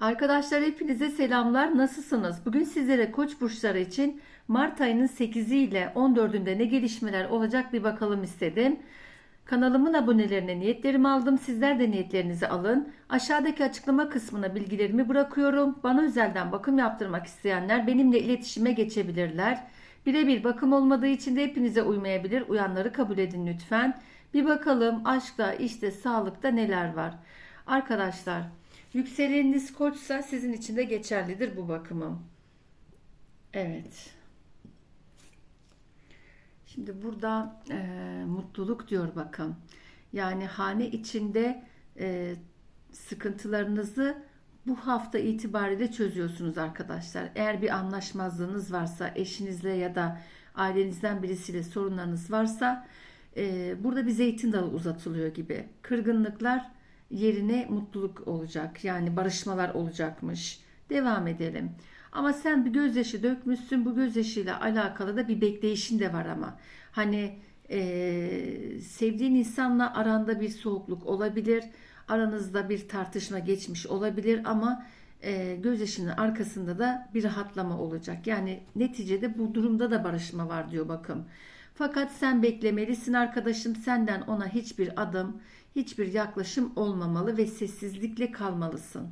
Arkadaşlar hepinize selamlar. Nasılsınız? Bugün sizlere Koç burçları için Mart ayının 8'i ile 14'ünde ne gelişmeler olacak bir bakalım istedim. Kanalımın abonelerine niyetlerimi aldım. Sizler de niyetlerinizi alın. Aşağıdaki açıklama kısmına bilgilerimi bırakıyorum. Bana özelden bakım yaptırmak isteyenler benimle iletişime geçebilirler. Birebir bakım olmadığı için de hepinize uymayabilir. Uyanları kabul edin lütfen. Bir bakalım aşkta, işte, sağlıkta neler var. Arkadaşlar Yükseleniniz koçsa sizin için de geçerlidir bu bakımım. Evet. Şimdi burada e, mutluluk diyor bakın. Yani hane içinde e, sıkıntılarınızı bu hafta itibariyle çözüyorsunuz arkadaşlar. Eğer bir anlaşmazlığınız varsa eşinizle ya da ailenizden birisiyle sorunlarınız varsa e, burada bir zeytin dalı uzatılıyor gibi. Kırgınlıklar yerine mutluluk olacak. Yani barışmalar olacakmış. Devam edelim. Ama sen bir gözyaşı dökmüşsün. Bu gözyaşıyla alakalı da bir bekleyişin de var ama. Hani e, sevdiğin insanla aranda bir soğukluk olabilir. Aranızda bir tartışma geçmiş olabilir ama e, gözyaşının arkasında da bir rahatlama olacak. Yani neticede bu durumda da barışma var diyor bakın. Fakat sen beklemelisin arkadaşım. Senden ona hiçbir adım, hiçbir yaklaşım olmamalı ve sessizlikle kalmalısın.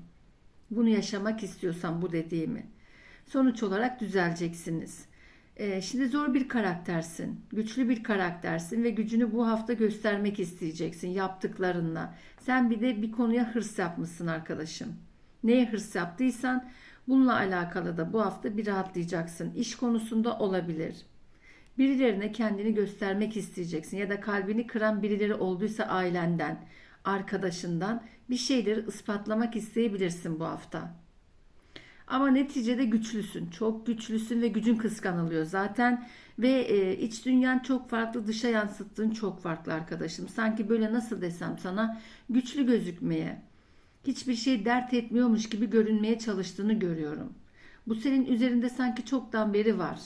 Bunu yaşamak istiyorsan bu dediğimi. Sonuç olarak düzeleceksiniz. Ee, şimdi zor bir karaktersin, güçlü bir karaktersin ve gücünü bu hafta göstermek isteyeceksin yaptıklarınla. Sen bir de bir konuya hırs yapmışsın arkadaşım. Neye hırs yaptıysan bununla alakalı da bu hafta bir rahatlayacaksın. İş konusunda olabilir. Birilerine kendini göstermek isteyeceksin ya da kalbini kıran birileri olduysa ailenden, arkadaşından bir şeyleri ispatlamak isteyebilirsin bu hafta. Ama neticede güçlüsün. Çok güçlüsün ve gücün kıskanılıyor zaten. Ve e, iç dünyan çok farklı, dışa yansıttığın çok farklı arkadaşım. Sanki böyle nasıl desem sana güçlü gözükmeye, hiçbir şey dert etmiyormuş gibi görünmeye çalıştığını görüyorum. Bu senin üzerinde sanki çoktan beri var.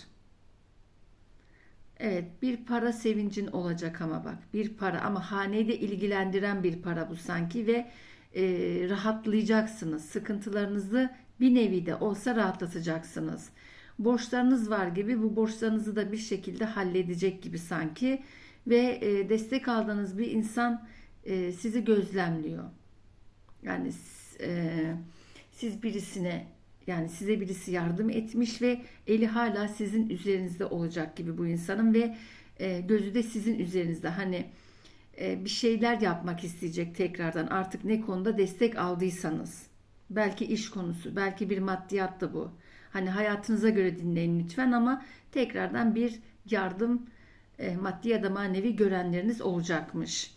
Evet bir para sevincin olacak ama bak bir para ama haneyi de ilgilendiren bir para bu sanki ve e, rahatlayacaksınız. Sıkıntılarınızı bir nevi de olsa rahatlatacaksınız. Borçlarınız var gibi bu borçlarınızı da bir şekilde halledecek gibi sanki ve e, destek aldığınız bir insan e, sizi gözlemliyor. Yani e, siz birisine yani size birisi yardım etmiş ve eli hala sizin üzerinizde olacak gibi bu insanın ve e, gözü de sizin üzerinizde. Hani e, bir şeyler yapmak isteyecek tekrardan artık ne konuda destek aldıysanız. Belki iş konusu, belki bir maddiyat da bu. Hani hayatınıza göre dinleyin lütfen ama tekrardan bir yardım e, maddi ya da manevi görenleriniz olacakmış.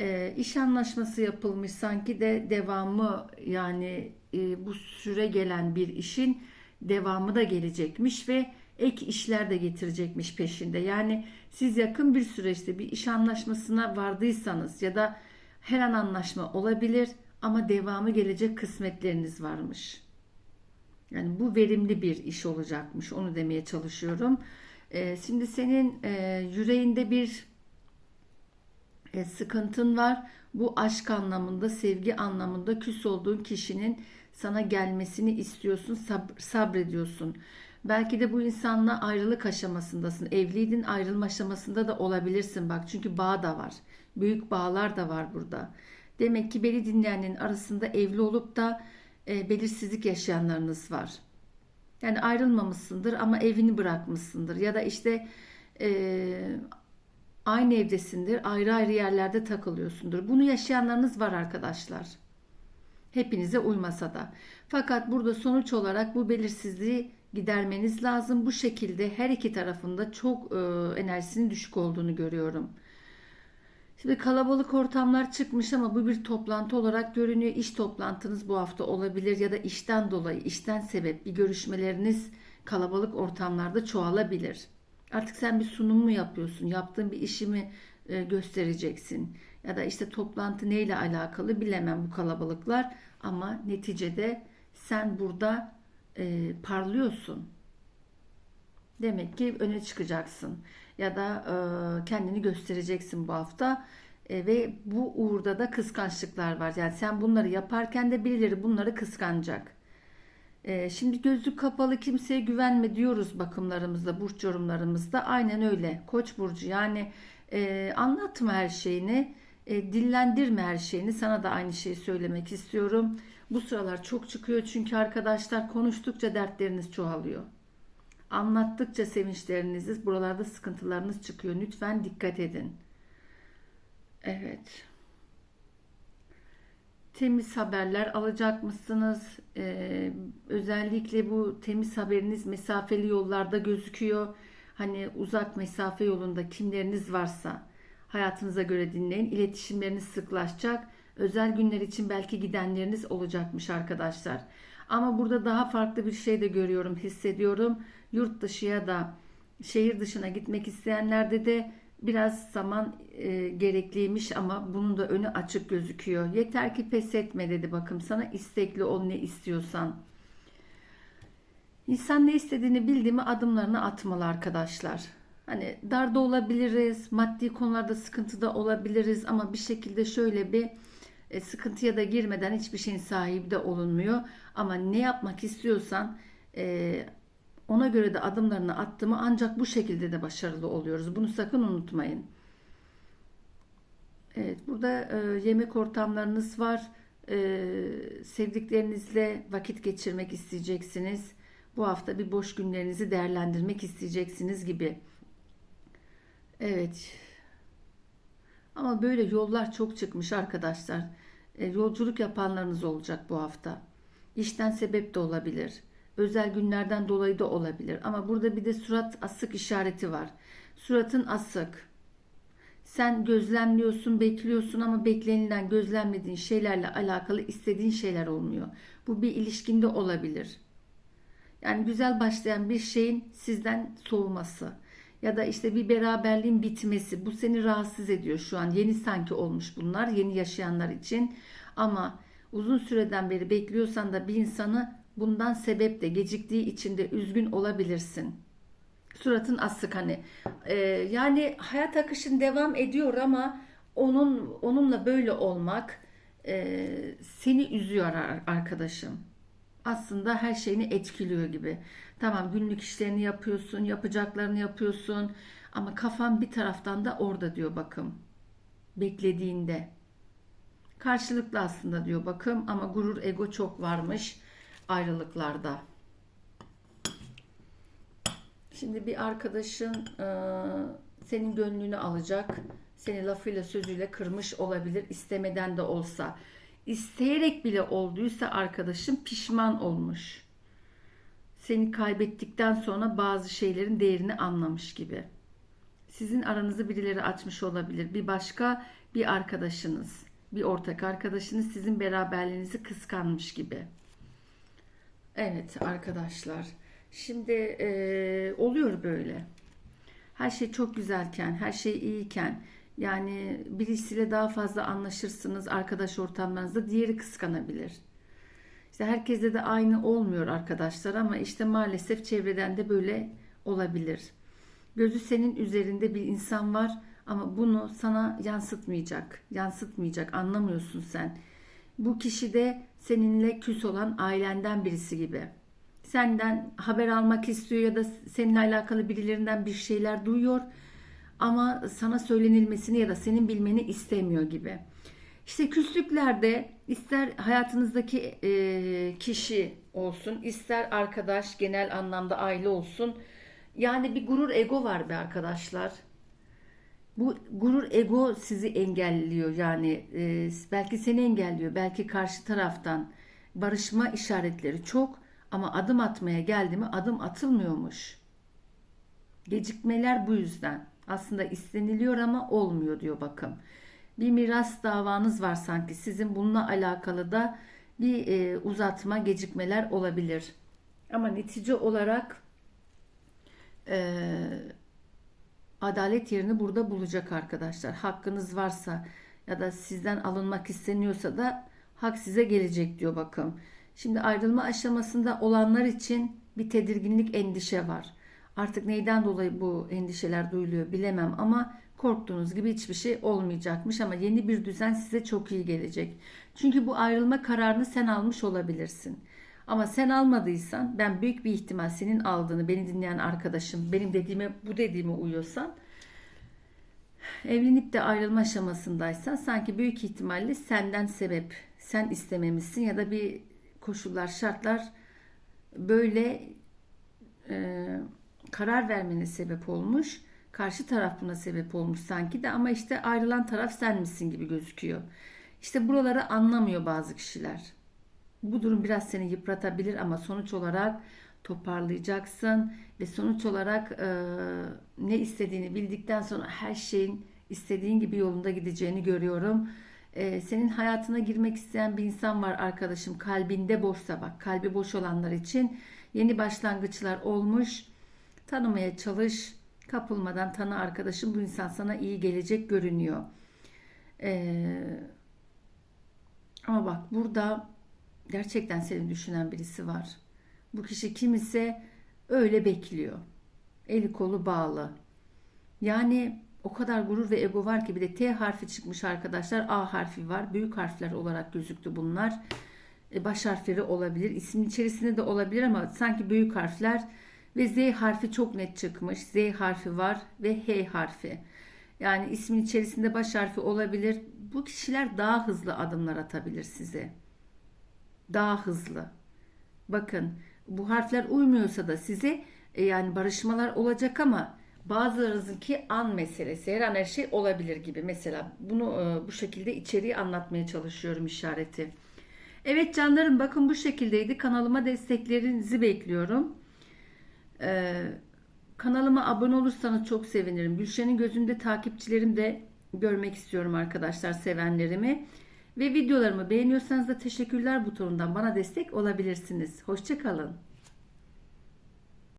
E, iş anlaşması yapılmış sanki de devamı yani e, bu süre gelen bir işin devamı da gelecekmiş ve ek işler de getirecekmiş peşinde. Yani siz yakın bir süreçte bir iş anlaşmasına vardıysanız ya da her an anlaşma olabilir ama devamı gelecek kısmetleriniz varmış. Yani bu verimli bir iş olacakmış. Onu demeye çalışıyorum. Ee, şimdi senin e, yüreğinde bir e, sıkıntın var. Bu aşk anlamında, sevgi anlamında küs olduğun kişinin sana gelmesini istiyorsun, sab- sabrediyorsun. Belki de bu insanla ayrılık aşamasındasın. Evliydin, ayrılma aşamasında da olabilirsin bak. Çünkü bağ da var. Büyük bağlar da var burada. Demek ki beni dinleyenlerin arasında evli olup da e, belirsizlik yaşayanlarınız var. Yani ayrılmamışsındır ama evini bırakmışsındır. Ya da işte e, aynı evdesindir, ayrı ayrı yerlerde takılıyorsundur. Bunu yaşayanlarınız var arkadaşlar. Hepinize uymasa da. Fakat burada sonuç olarak bu belirsizliği gidermeniz lazım. Bu şekilde her iki tarafında çok e, enerjisinin düşük olduğunu görüyorum. Şimdi kalabalık ortamlar çıkmış ama bu bir toplantı olarak görünüyor. İş toplantınız bu hafta olabilir ya da işten dolayı, işten sebep bir görüşmeleriniz kalabalık ortamlarda çoğalabilir. Artık sen bir sunum mu yapıyorsun, yaptığın bir işi mi e, göstereceksin? Ya da işte toplantı neyle alakalı bilemem bu kalabalıklar ama neticede sen burada e, parlıyorsun. Demek ki öne çıkacaksın ya da e, kendini göstereceksin bu hafta. E, ve bu uğurda da kıskançlıklar var. Yani sen bunları yaparken de birileri bunları kıskanacak. E, şimdi gözlük kapalı kimseye güvenme diyoruz bakımlarımızda, burç yorumlarımızda. Aynen öyle. Koç burcu yani e, anlatma her şeyini, e, dillendirme her şeyini. Sana da aynı şeyi söylemek istiyorum. Bu sıralar çok çıkıyor çünkü arkadaşlar konuştukça dertleriniz çoğalıyor. Anlattıkça sevinçleriniz, buralarda sıkıntılarınız çıkıyor. Lütfen dikkat edin. Evet. Temiz haberler alacak mısınız? Ee, özellikle bu temiz haberiniz mesafeli yollarda gözüküyor. Hani uzak mesafe yolunda kimleriniz varsa hayatınıza göre dinleyin. İletişimleriniz sıklaşacak. Özel günler için belki gidenleriniz olacakmış arkadaşlar. Ama burada daha farklı bir şey de görüyorum, hissediyorum. Yurt dışı ya da şehir dışına gitmek isteyenlerde de biraz zaman e, gerekliymiş ama bunun da önü açık gözüküyor. Yeter ki pes etme dedi bakım sana istekli ol ne istiyorsan. İnsan ne istediğini bildiği mi adımlarını atmalı arkadaşlar. Hani darda olabiliriz, maddi konularda sıkıntıda olabiliriz ama bir şekilde şöyle bir e, sıkıntıya da girmeden hiçbir şeyin sahibi de olunmuyor. Ama ne yapmak istiyorsan e, ona göre de adımlarını attığımı ancak bu şekilde de başarılı oluyoruz. Bunu sakın unutmayın. Evet, burada e, yemek ortamlarınız var. E, sevdiklerinizle vakit geçirmek isteyeceksiniz. Bu hafta bir boş günlerinizi değerlendirmek isteyeceksiniz gibi. Evet. Ama böyle yollar çok çıkmış arkadaşlar. E, yolculuk yapanlarınız olacak bu hafta. İşten sebep de olabilir. Özel günlerden dolayı da olabilir. Ama burada bir de surat asık işareti var. Suratın asık. Sen gözlemliyorsun, bekliyorsun ama beklenilen, gözlemlediğin şeylerle alakalı istediğin şeyler olmuyor. Bu bir ilişkinde olabilir. Yani güzel başlayan bir şeyin sizden soğuması ya da işte bir beraberliğin bitmesi bu seni rahatsız ediyor şu an. Yeni sanki olmuş bunlar yeni yaşayanlar için ama uzun süreden beri bekliyorsan da bir insanı bundan sebeple geciktiği için de üzgün olabilirsin. Suratın asık hani ee, yani hayat akışın devam ediyor ama onun onunla böyle olmak e, seni üzüyor arkadaşım. Aslında her şeyini etkiliyor gibi. Tamam günlük işlerini yapıyorsun, yapacaklarını yapıyorsun ama kafan bir taraftan da orada diyor bakım. Beklediğinde. Karşılıklı aslında diyor bakım ama gurur, ego çok varmış ayrılıklarda. Şimdi bir arkadaşın e, senin gönlünü alacak. Seni lafıyla sözüyle kırmış olabilir istemeden de olsa. İsteyerek bile olduysa arkadaşın pişman olmuş. Seni kaybettikten sonra bazı şeylerin değerini anlamış gibi. Sizin aranızı birileri açmış olabilir. Bir başka bir arkadaşınız, bir ortak arkadaşınız sizin beraberliğinizi kıskanmış gibi. Evet arkadaşlar. Şimdi e, oluyor böyle. Her şey çok güzelken, her şey iyiyken yani birisiyle daha fazla anlaşırsınız arkadaş ortamlarınızda diğeri kıskanabilir. İşte herkeste de aynı olmuyor arkadaşlar ama işte maalesef çevreden de böyle olabilir. Gözü senin üzerinde bir insan var ama bunu sana yansıtmayacak. Yansıtmayacak anlamıyorsun sen. Bu kişi de seninle küs olan ailenden birisi gibi. Senden haber almak istiyor ya da seninle alakalı birilerinden bir şeyler duyuyor ama sana söylenilmesini ya da senin bilmeni istemiyor gibi. İşte küslüklerde ister hayatınızdaki e, kişi olsun, ister arkadaş, genel anlamda aile olsun. Yani bir gurur ego var be arkadaşlar. Bu gurur ego sizi engelliyor yani e, belki seni engelliyor, belki karşı taraftan barışma işaretleri çok ama adım atmaya geldi mi adım atılmıyormuş. Gecikmeler bu yüzden. Aslında isteniliyor ama olmuyor diyor bakın. Bir miras davanız var sanki. Sizin bununla alakalı da bir e, uzatma, gecikmeler olabilir. Ama netice olarak e, adalet yerini burada bulacak arkadaşlar. Hakkınız varsa ya da sizden alınmak isteniyorsa da hak size gelecek diyor bakın. Şimdi ayrılma aşamasında olanlar için bir tedirginlik, endişe var. Artık neyden dolayı bu endişeler duyuluyor bilemem ama korktuğunuz gibi hiçbir şey olmayacakmış ama yeni bir düzen size çok iyi gelecek. Çünkü bu ayrılma kararını sen almış olabilirsin. Ama sen almadıysan ben büyük bir ihtimal senin aldığını beni dinleyen arkadaşım benim dediğime bu dediğime uyuyorsan evlenip de ayrılma aşamasındaysan sanki büyük ihtimalle senden sebep sen istememişsin ya da bir koşullar şartlar böyle e, karar vermene sebep olmuş. Karşı taraf buna sebep olmuş sanki de ama işte ayrılan taraf sen misin gibi gözüküyor. İşte buraları anlamıyor bazı kişiler. Bu durum biraz seni yıpratabilir ama sonuç olarak toparlayacaksın ve sonuç olarak e, ne istediğini bildikten sonra her şeyin istediğin gibi yolunda gideceğini görüyorum. E, senin hayatına girmek isteyen bir insan var arkadaşım. Kalbinde boşsa bak, kalbi boş olanlar için yeni başlangıçlar olmuş. Tanımaya çalış. Kapılmadan tanı arkadaşım. Bu insan sana iyi gelecek görünüyor. Ee, ama bak burada gerçekten seni düşünen birisi var. Bu kişi kim ise öyle bekliyor. Eli kolu bağlı. Yani o kadar gurur ve ego var ki bir de T harfi çıkmış arkadaşlar. A harfi var. Büyük harfler olarak gözüktü bunlar. E, baş harfleri olabilir. İsmin içerisinde de olabilir ama sanki büyük harfler ve Z harfi çok net çıkmış. Z harfi var ve H harfi. Yani ismin içerisinde baş harfi olabilir. Bu kişiler daha hızlı adımlar atabilir size. Daha hızlı. Bakın bu harfler uymuyorsa da size e, yani barışmalar olacak ama bazılarınızınki an meselesi. Her an her şey olabilir gibi. Mesela bunu e, bu şekilde içeriği anlatmaya çalışıyorum işareti. Evet canlarım bakın bu şekildeydi. Kanalıma desteklerinizi bekliyorum. Ee, kanalıma abone olursanız çok sevinirim. Gülşen'in gözünde takipçilerim de görmek istiyorum arkadaşlar sevenlerimi. Ve videolarımı beğeniyorsanız da teşekkürler butonundan bana destek olabilirsiniz. Hoşçakalın.